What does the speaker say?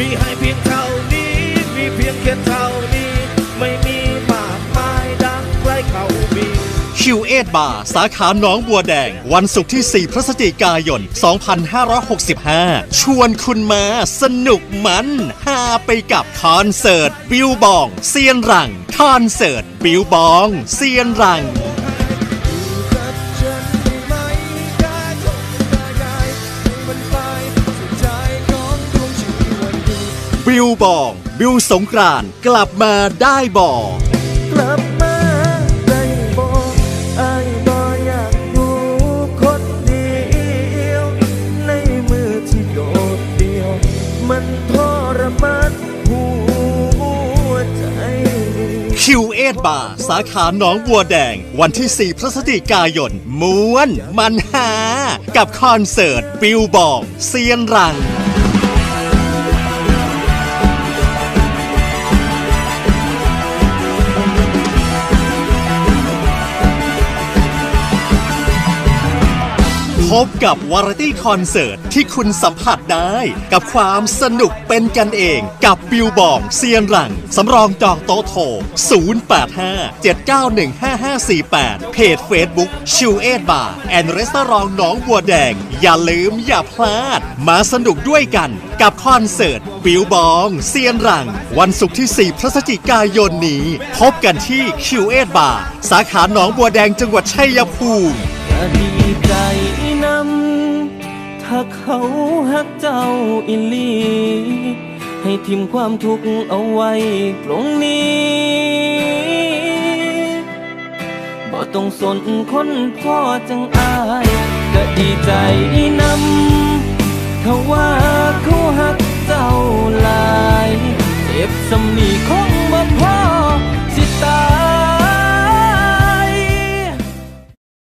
มีให้เพียงเท่านี้ มีเพียงแค่เท่านี้ ไม่มีมากมายดังใครเขามีคิวเอ็ดบาร์สาขาหนองบัวแดง วันศุกร์ที่ 4 พฤศจิกายน 2565 ชวนคุณมาสนุกมันฮาไปกับคอนเสิร์ต บิวบอง เซียนรัง คอนเสิร์ต บิวบอง เซียนรัง บิวบองบิวสงกรานต์กลับมาได้บอกกลับมาได้บอกอายบ่อยากอยู่คนเดียว ในมือที่โดดเดี่ยว มันทรมานหัวใจ คิวเอบาร์สาขาหนองบัวแดง วันที่ 4 พฤศจิกายนม้วน มันหา กับคอนเสิร์ตบิวบองเซียนรัง พบกับวาไรตี้คอนเสิร์ตที่คุณสัมผัสได้ กับความสนุกเป็นกันเองกับบิวบองเซียนหลัง สำรองจองโต๊ะโทร 085 791 5548 เพจ Facebook ชิวเอ็ดบาร์แอนด์รีสอร์ทหนองบัวแดง อย่าลืมอย่าพลาด มาสนุกด้วยกันกับคอนเสิร์ตบิวบองเซียนหลัง วันศุกร์ที่ 4 พฤศจิกายนนี้ พบกันที่คิวเอ็ดบาร์สาขาหนองบัวแดงจังหวัดชัยภูมิ ฮักเขาหักเจ้าอิลี ให้ทิมความทุกข์เอาไว้ตรงนี้บ่ต้องสนคนพ่อจังอาย ก็ดีใจน